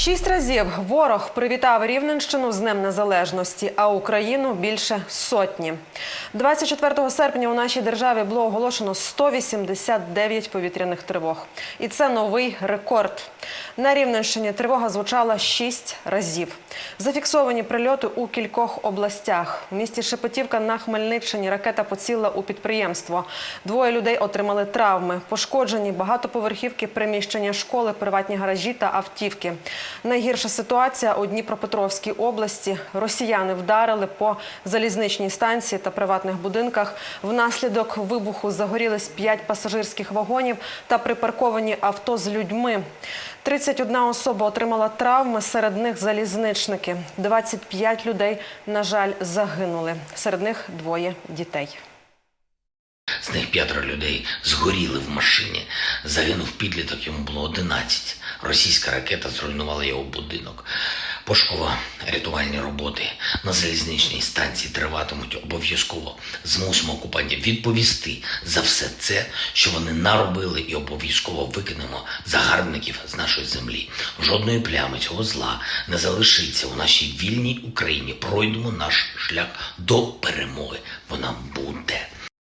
Шість разів ворог привітав Рівненщину з Днем Незалежності, а Україну більше сотні. 24 серпня у нашій державі було оголошено 189 повітряних тривог. І це новий рекорд. На Рівненщині тривога звучала шість разів. Зафіксовані прильоти у кількох областях. У місті Шепетівка на Хмельниччині ракета поцілила у підприємство. Двоє людей отримали травми. Пошкоджені багатоповерхівки, приміщення школи, приватні гаражі та автівки. Найгірша ситуація у Дніпропетровській області. Росіяни вдарили по залізничній станції та приватних будинках. Внаслідок вибуху загорілись п'ять пасажирських вагонів та припарковані авто з людьми. 31 особа отримала травми, серед них залізничники. 25 людей, на жаль, загинули. Серед них двоє дітей. З них п'ятеро людей згоріли в машині. Загинув підліток, йому було 11. Російська ракета зруйнувала його будинок. Пошуково-рятувальні роботи на залізничній станції триватимуть обов'язково. Змусимо окупантів відповісти за все це, що вони наробили, і обов'язково викинемо загарбників з нашої землі. Жодної плями цього зла не залишиться у нашій вільній Україні. Пройдемо наш шлях до перемоги. Вона буде.